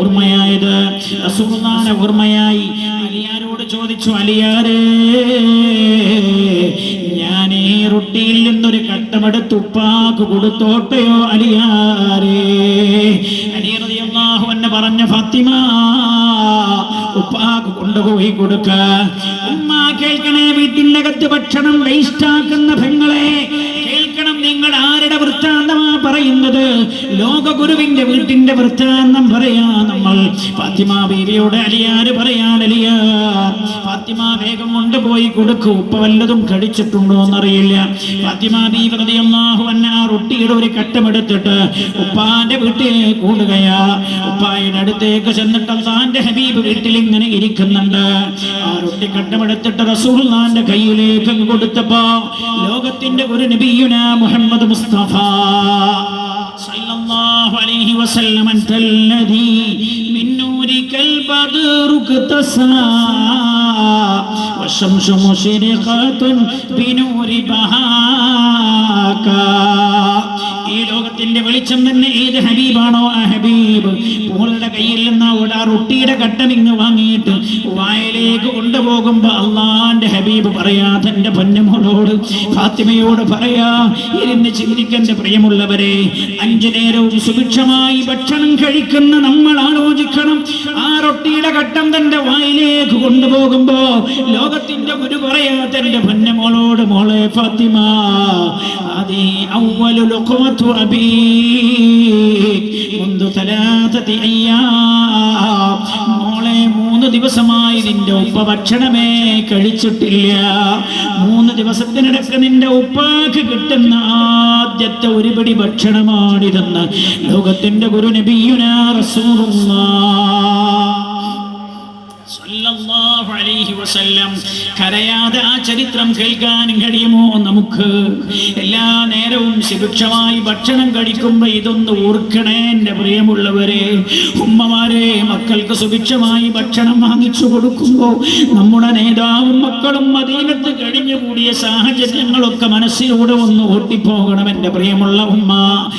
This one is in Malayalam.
ഓർമ്മയായത്. ഓർമ്മയായി. അലിയാരോട് ചോദിച്ചു അലിയാരേ ഞാൻ ഈ റൊട്ടിയിൽ നിന്നൊരു കട്ടമെടുത്ത് ഉപ്പാക്ക് കൊടുത്തോട്ടെയോ അലിയാരേ? അലി റളിയല്ലാഹു അൻഹ പറഞ്ഞ ഫാത്തിമ ഉപ്പാക്ക് കൊണ്ടുപോയി കൊടുക്ക. ഉമ്മ കേൾക്കണേ വീട്ടിനകത്ത് ഭക്ഷണം വേസ്റ്റാക്കുന്ന പെങ്ങളെ. കേൾക്കണം നിങ്ങൾ ആരുടെ വൃത്താന്തമാ പറയുന്നത് ലോകഗുരുവിന്റെ വീട്ടിന്റെ വൃത്താന്തം പറയാ നമ്മൾ. ഫാത്തിമ ബീവിയോട് അലിയാര് പറയാൻ അലിയ. ഫാത്തിമ വേഗം കൊണ്ടുപോയി കൊടുക്കൂ ഉപ്പ വല്ലതും കടിച്ചിട്ടുണ്ടോ എന്നറിയില്ല. ഫാത്തിമ ബീവി റൊട്ടിയുടെ ഒരു കട്ടമെടുത്തിട്ട് ഉപ്പാന്റെ വീട്ടിൽ കൂടുകയാ ഉപ്പായുടെ അടുത്തേക്ക് ചെന്നിട്ട് അള്ളാന്റെ ഹബീബ് വീട്ടിൽ ഇങ്ങനെ ഇരിക്കുന്നുണ്ട്. ആ റൊട്ടി കട്ടമെടുത്തിട്ട് റസൂലുള്ളാന്റെ കയ്യിലേക്ക് കൊടുത്തപ്പോ ലോകത്തിന്റെ ഒരു നബിയുന മുഹമ്മദ് മുസ്തഫ. صلى الله عليه وسلم أنت الذي من نورك البدر اقتسى والشمس مشرقة بنور വെളിച്ചം തന്നെ ഏത് ഹബീബാണോ ആ ഹബീബ്? പൂളുടെ കയ്യിൽ നിന്ന് ആ റൊട്ടിയുടെ കട്ടം ഇങ്ങ് വാങ്ങിയിട്ട് വായലേക്ക് കൊണ്ടുപോകുമ്പോ അള്ളാന്റെ ഹബീബ് പറയാ തന്റെ പൊന്നമോളോട് ഫാത്തിമയോട് പറയാ ഇരുന്ന് ചിന്തിക്കന്റെ പ്രിയമുള്ളവരെ അഞ്ചു നേരവും സുഭിക്ഷമായി ഭക്ഷണം കഴിക്കുന്ന നമ്മൾ ആലോചിക്കണം. ആ അവന്റെ ഘട്ടം തന്റെ വായിലേക്ക് കൊണ്ടുപോകുമ്പോ ലോകത്തിന്റെ ഒരു പറയാ തന്റെ പൊന്നെ മോളോട് മോളെ ഫാത്തിമ അബീക് മോളെ മൂന്ന് ദിവസമായി നിന്റെ ഉപ്പ ഭക്ഷണമേ കഴിച്ചിട്ടില്ല. മൂന്ന് ദിവസത്തിനിടക്ക് നിന്റെ ഉപ്പാക്ക് കിട്ടുന്ന ആദ്യത്തെ ഒരു പിടി ഭക്ഷണമാണിതെന്ന് ലോകത്തിന്റെ ഗുരു നബിയുനാ റസൂറുള്ള സല്ലല്ലാഹു അലൈഹി വസല്ലം കരയാതെ ആ ചരിത്രം കേൾക്കാൻ കഴിയുമോ നമുക്ക്? എല്ലാ നേരവും സുഭിക്ഷമായി ഭക്ഷണം കഴിക്കുമ്പോൾ ഇതൊന്ന് ഓർക്കണേ എന്റെ പ്രിയമുള്ളവരെ. ഉമ്മമാരെ മക്കൾക്ക് സുഭിക്ഷമായി ഭക്ഷണം വാങ്ങിച്ചു കൊടുക്കുമ്പോൾ നമ്മുടെ നേതാവും മക്കളും മദീനത്ത് കഴിഞ്ഞുകൂടിയ സാഹചര്യങ്ങളൊക്കെ മനസ്സിലൂടെ ഒന്ന് ഓട്ടിപ്പോകണം എന്റെ പ്രിയമുള്ള ഉമ്മ.